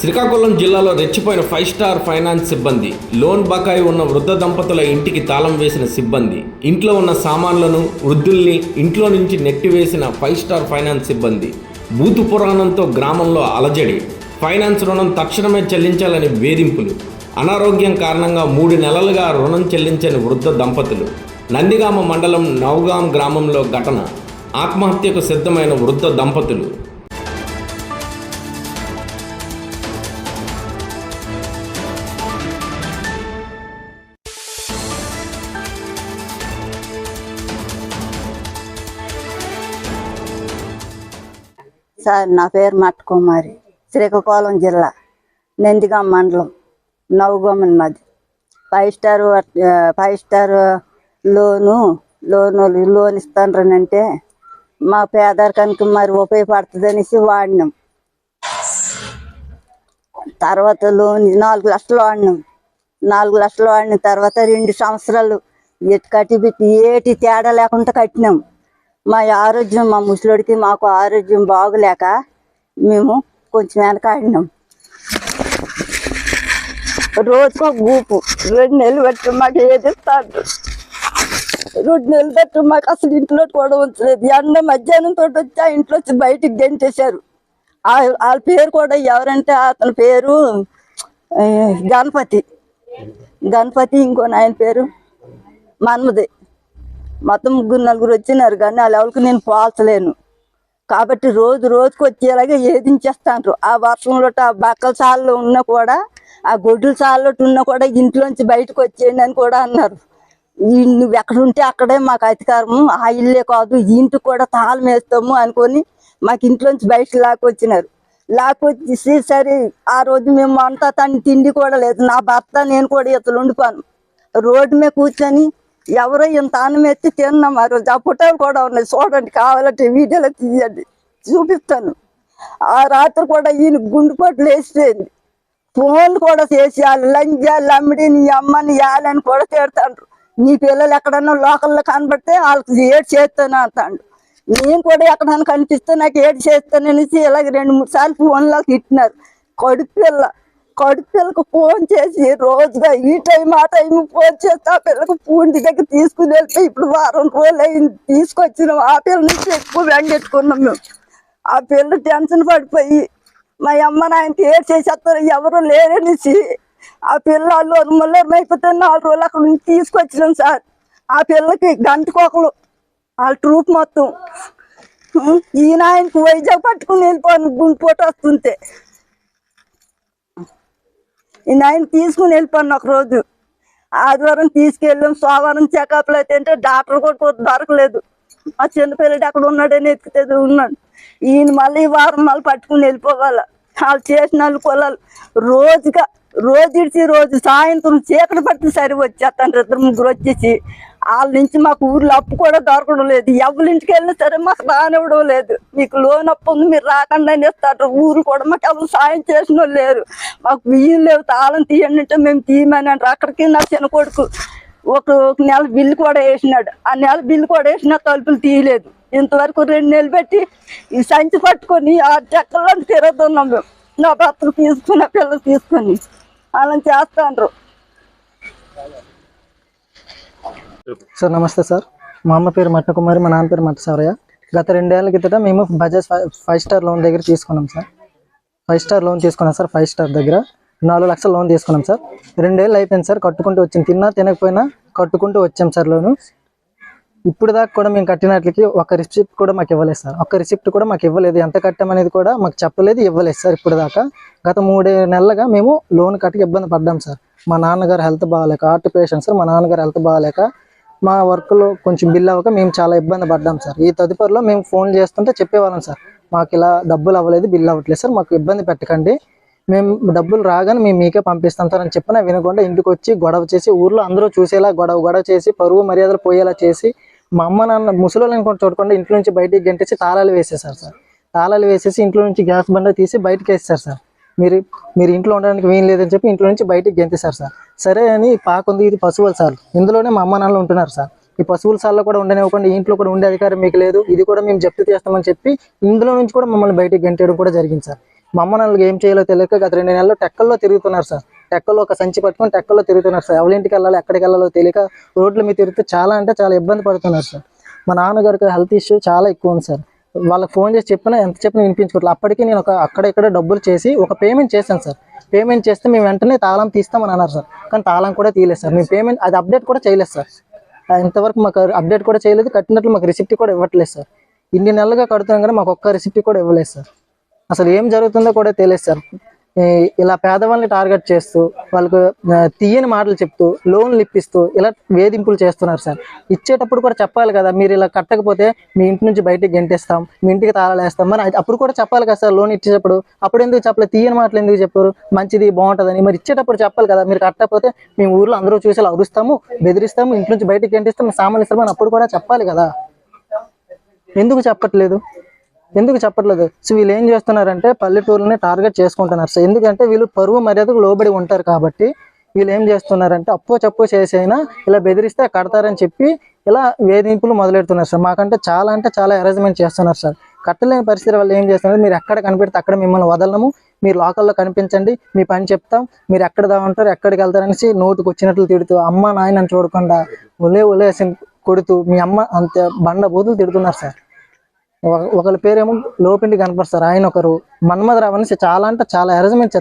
శ్రీకాకుళం జిల్లాలో రెచ్చిపోయిన five star finance సిబ్బంది లోన్ బకాయి ఉన్న వృద్ధ దంపతుల ఇంటికి తాళం వేసిన సిబ్బంది ఇంట్లో ఉన్న సామాన్లను వృద్ధుల్ని ఇంట్లో నుంచి నెట్టివేసిన ఫైవ్ స్టార్ ఫైనాన్స్ సిబ్బంది. బూతు పురాణంతో గ్రామంలో అలజడి ఫైనాన్స్ రుణం తక్షణమే చెల్లించాలని వేధింపులు. అనారోగ్యం కారణంగా మూడు నెలలుగా రుణం చెల్లించని వృద్ధ దంపతులు. నందిగామ మండలం నవగాం గ్రామంలో ఘటన. ఆత్మహత్యకు సిద్ధమైన వృద్ధ దంపతులు. సార్ నా పేరు మట్టకుమారి శ్రీకాకుళం జిల్లా నందిగా మండలం నవగోమన్ మాది. Five star five star loan loan loan ఇస్తానంటే మా పేదరికానికి మరి ఉపయోగపడుతుంది అనేసి వాడినాం. తర్వాత లోన్ నాలుగు లక్షలు వాడినాం. నాలుగు లక్షలు వాడిన తర్వాత రెండు సంవత్సరాలు ఎటు కట్టి పెట్టి ఏటి తేడా లేకుండా కట్టినాం. మా ఆరోగ్యం మా ముసలోడికి మాకు ఆరోగ్యం బాగులేక మేము కొంచెం వెనకాడినాం. రోజుకో గూపు రెండు నెలలు పెట్టి మాకు ఏది ఇస్తాడు రెండు నెలలు పెట్టి మాకు అసలు ఇంట్లో కూడా ఉంచలేదు. ఎండ మధ్యాహ్నం తోటి వచ్చి ఆ ఇంట్లో వచ్చి బయటికి గెంటేశారు వాళ్ళ పేరు కూడా ఎవరంటే అతని పేరు గణపతి. గణపతి ఇంకో నాయన పేరు మన్మదే మొత్తం ముగ్గురు నలుగురు వచ్చినారు కానీ ఆ లెవెల్కి నేను పోల్చలేను. కాబట్టి రోజు రోజుకి వచ్చేలాగా ఏదించేస్తాను ఆ వర్షంలో ఆ బక్కల సాల్లో ఉన్నా కూడా ఆ గొడ్డుల సాల్లో ఉన్నా కూడా ఇంట్లోంచి బయటకు వచ్చేయండి అని కూడా అన్నారు. నువ్వు ఎక్కడ ఉంటే అక్కడే మాకు అధికారము ఆ ఇల్లే కాదు ఇంటికి కూడా తాళం వేస్తాము అనుకొని మాకు ఇంట్లోంచి బయట లాక్కొచ్చినారు. లాక్కొచ్చేసి సరే ఆ రోజు మేము అంతా తన తిండి కూడా లేదు. నా భర్త నేను కూడా ఇతలు ఉండిపోను రోడ్డు మీద కూర్చొని ఎవరో ఇంత అన్నం ఎత్తి తిన్నాం ఆ రోజు ఆ పుట్టలు కూడా ఉన్నాయి. చూడండి కావాలంటే వీడియోలో తీయండి. చూపిస్తాను. ఆ రాత్రి కూడా ఈయన గుండెపోట్లు వేసిపోయింది ఫోన్లు కూడా చేసి వాళ్ళు లంజాలు అమ్మిడి నీ అమ్మని యాలని కూడా తిడతాండ్రు. నీ పిల్లలు ఎక్కడన్నా లోకల్లో కనబడితే వాళ్ళకి ఏడు చేస్తాను అంటాడు. నేను కూడా ఎక్కడన్నా కనిపిస్తే నాకు ఏడు చేస్తాననేసి ఇలాగ రెండు మూడు సార్లు ఫోన్లో తిట్టినారు. కడుపు పిల్ల. కడుపు పిల్లకు ఫోన్ చేసి రోజుగా ఈ టైం ఆ టైం ఫోన్ చేస్తే ఆ పిల్లకు పూండి దగ్గర తీసుకుని వెళ్తే ఇప్పుడు వారం రోజులు అయింది. తీసుకొచ్చినాం ఆ పిల్ల నుంచి ఎక్కువ వెంగెట్టుకున్నాం మేము. ఆ పిల్ల టెన్షన్ పడిపోయి మా అమ్మ నాయనకి ఏం చేసేస్తారు? ఎవరు లేరనేసి ఆ పిల్ల పిల్లలు ముల్లరం అయిపోతే నాలుగు రోజులు అక్కడ నుంచి తీసుకొచ్చినాం సార్. ఆ పిల్లకి గంటకొకలు వాళ్ళ ట్రూప్ మొత్తం. ఈ ఈయన వైజాగ్ పట్టుకుని వెళ్ళిపోను గుండెపోటు వస్తుంటే. నేను ఆయన తీసుకుని వెళ్ళిపోను ఒక రోజు. ఆదివారం తీసుకెళ్ళాం సోమవారం చెకప్లు అయితే అంటే డాక్టర్ కూడా కూడా దొరకలేదు. మా చిన్నపిల్లడు అక్కడ ఉన్నాడని ఎత్తుకుతే ఉన్నాడు. ఈయన మళ్ళీ ఈ వారం మళ్ళీ పట్టుకుని వెళ్ళిపోవాలి. వాళ్ళు చేసిన వాళ్ళు పొలాలు రోజుగా రోజు ఇడిచి రోజు సాయంత్రం చీకటి పడితే సరి వచ్చేస్తాను ఇద్దరు ముగ్గురు వచ్చేసి వాళ్ళ నుంచి మాకు ఊర్లో అప్పు కూడా దొరకడం లేదు. ఎవరి నుంచి వెళ్ళినా సరే మాకు రానివ్వడం లేదు. మీకు లోన్ అప్పు ఉంది మీరు రాకుండా ఇస్తారు. ఊరు కూడా మాకు ఎవరు సాయం చేసిన వాళ్ళు లేరు. మాకు బియ్యం లేవు. తాళం తీయండి అంటే మేము తీయమని అంటారు. అక్కడికి నా చిన్న కొడుకు ఒక ఒక నెల బిల్లు కూడా వేసినాడు. ఆ నెల బిల్లు కూడా వేసినా తలుపులు తీయలేదు. ఇంతవరకు రెండు నెలలు పెట్టి ఈ సంచి పట్టుకొని ఆ చెక్కల్లో తిరుగుతున్నాం మేము. నా భర్తలు తీసుకుని పిల్లలు తీసుకొని అలా చేస్తాండ్రు. సార్ నమస్తే సార్. మా అమ్మ పేరు మట్టకుమారి మా నాన్న పేరు మట్ట సారయ్య గత రెండేళ్ళ కిందట మేము బజాజ్ ఫైవ్ స్టార్ లోన్ దగ్గర తీసుకున్నాం సార్. ఫైవ్ స్టార్ లోన్ తీసుకున్నాం సార్ ఫైవ్ స్టార్ దగ్గర. నాలుగు లక్షల లోన్ తీసుకున్నాం సార్. రెండేళ్ళు అయిపోయింది సార్ కట్టుకుంటూ వచ్చింది. తిన్నా తినకపోయినా కట్టుకుంటూ వచ్చాం సార్ లోను. ఇప్పుడు దాకా కూడా మేము కట్టినట్లకి ఒక రిసిప్ట్ కూడా మాకు ఇవ్వలేదు సార్. ఒక రిసిప్ట్ కూడా మాకు ఇవ్వలేదు. ఎంత కట్టామనేది కూడా మాకు చెప్పలేదు ఇవ్వలేదు సార్ ఇప్పుడు దాకా. గత మూడే నెలలుగా మేము లోన్ కట్టి ఇబ్బంది పడ్డాం సార్. మా నాన్నగారు హెల్త్ బాగాలేక హార్ట్ పేషెంట్ సార్ మా నాన్నగారు హెల్త్ బాగాలేక మా వర్క్లో కొంచెం బిల్ అవ్వక మేము చాలా ఇబ్బంది పడ్డాం సార్. ఈ తదుపరిలో మేము ఫోన్ చేస్తుంటే చెప్పేవాళ్ళం సార్ మాకు ఇలా డబ్బులు అవ్వలేదు బిల్ అవ్వట్లేదు సార్ మాకు ఇబ్బంది పెట్టకండి. మేము డబ్బులు రాగానే మేము మీకే పంపిస్తాం సార్ అని చెప్పినా వినకుండా ఇంటికి వచ్చి గొడవ చేసి ఊర్లో అందరూ చూసేలా గొడవ గొడవ చేసి పరువు మర్యాదలు పోయేలా చేసి మా అమ్మ నాన్న ముసలోళ్ళని కూడా చూడకుండా ఇంట్లో నుంచి బయటికి గంటేసి తాళాలు వేసేసారు సార్. తాళాలు వేసేసి ఇంట్లో నుంచి గ్యాస్ బండ తీసి బయటకు వేసేసారు సార్. మీరు మీరు ఇంట్లో ఉండడానికి వీలు లేదని చెప్పి ఇంట్లో నుంచి బయటికి గెంతేశారు సార్. సరే అని పాకుంది ఇది పశువుల సార్. ఇందులోనే మా అమ్మ నాన్నలు ఉంటున్నారు సార్. ఈ పశువుల సార్లో కూడా ఉండనివ్వకుండా ఇంట్లో కూడా ఉండే అధికారం మీకు లేదు. ఇది కూడా మేము జప్తు చేస్తామని చెప్పి ఇందులో నుంచి కూడా మమ్మల్ని బయటికి గెంటేయడం కూడా జరిగింది సార్. మా అమ్మ ఏం చేయాలో తెలియక గత రెండు నెలలు టెక్కల్లో తిరుగుతున్నారు సార్. టెక్కల్లో ఒక సంచి పట్టుకొని టెక్కల్లో తిరుగుతున్నారు సార్. ఎవరింటికి వెళ్ళాలి ఎక్కడికి వెళ్ళాలో తెలియక రోడ్ల మీద తిరుగుతూ చాలా అంటే చాలా ఇబ్బంది పడుతున్నారు సార్. మా నాన్నగారికి హెల్త్ ఇష్యూ చాలా ఎక్కువ ఉంది సార్. వాళ్ళకి ఫోన్ చేసి చెప్పినా ఎంత చెప్పినా వినిపించుకోవట్లేదు అప్పటికి నేను ఒక అక్కడ ఇక్కడ డబ్బులు చేసి ఒక పేమెంట్ చేశాను సార్. పేమెంట్ చేస్తే మేము వెంటనే తాళం తీస్తామని అన్నారు సార్. కానీ తాళం కూడా తీయలేదు సార్. మేము పేమెంట్ అది అప్డేట్ కూడా చేయలేదు సార్. ఇంతవరకు మాకు అప్డేట్ కూడా చేయలేదు. కట్టినట్లు మాకు రిసిప్ట్ కూడా ఇవ్వట్లేదు సార్. ఇన్ని నెలలుగా కడుతున్నాం కానీ మాకు ఒక్క రిసిప్ట్ కూడా ఇవ్వలేదు సార్. అసలు ఏం జరుగుతుందో కూడా తెలియదు సార్. ఇలా పేదవాళ్ళని టార్గెట్ చేస్తూ వాళ్ళకు తీయని మాటలు చెప్తూ లోన్లు ఇప్పిస్తూ ఇలా వేధింపులు చేస్తున్నారు సార్. ఇచ్చేటప్పుడు కూడా చెప్పాలి కదా మీరు ఇలా కట్టకపోతే మీ ఇంటి నుంచి బయటికి గెంటేస్తాం మీ ఇంటికి తాళాలేస్తాం మరి అప్పుడు కూడా చెప్పాలి కదా సార్ లోన్ ఇచ్చేటప్పుడు. అప్పుడు ఎందుకు చెప్పలేదు? తీయని మాటలు ఎందుకు చెప్పారు? మంచిది బాగుంటుందని. మరి ఇచ్చేటప్పుడు చెప్పాలి కదా మీరు కట్టకపోతే మేము ఊర్లో అందరూ చూసి ఇలా అరుస్తాము బెదిరిస్తాము ఇంటి నుంచి బయటికి గెంటేస్తాం సామాన్లు ఇస్తామని అప్పుడు కూడా చెప్పాలి కదా. ఎందుకు చెప్పట్లేదు? ఎందుకు చెప్పట్లేదు? సో వీళ్ళు ఏం చేస్తున్నారంటే పల్లెటూరుని టార్గెట్ చేసుకుంటున్నారు. సో ఎందుకంటే వీళ్ళు పరువు మర్యాదకు లోబడి ఉంటారు కాబట్టి వీళ్ళు ఏం చేస్తున్నారంటే అప్పు చప్పు చేసైనా ఇలా బెదిరిస్తే కడతారని చెప్పి ఇలా వేధింపులు మొదలెడుతున్నారు సార్. మాకంటే చాలా అంటే చాలా అరేంజ్మెంట్ చేస్తున్నారు సార్. కట్టలేని పరిస్థితి వాళ్ళు ఏం చేస్తున్నారు? మీరు ఎక్కడ కనిపెడితే అక్కడ మిమ్మల్ని వదలము మీరు లోకల్లో కనిపించండి. మీ పని చెప్తాం. మీరు ఎక్కడ దామంటారు ఎక్కడికి వెళ్తారనేసి నోటుకు వచ్చినట్లు తిడుతూ అమ్మ నాయనని చూడకుండా ఒలే ఒలేసి కొడుతూ మీ అమ్మ అంత బండ బూతులు తిడుతున్నారు సార్. ఒకళ్ళ పేరేమో లోపిండి కనపరుస్తారు. ఆయన ఒకరు మన్మధరావు అనేసి చాలా అంటే చాలా అరేంజ్మెంట్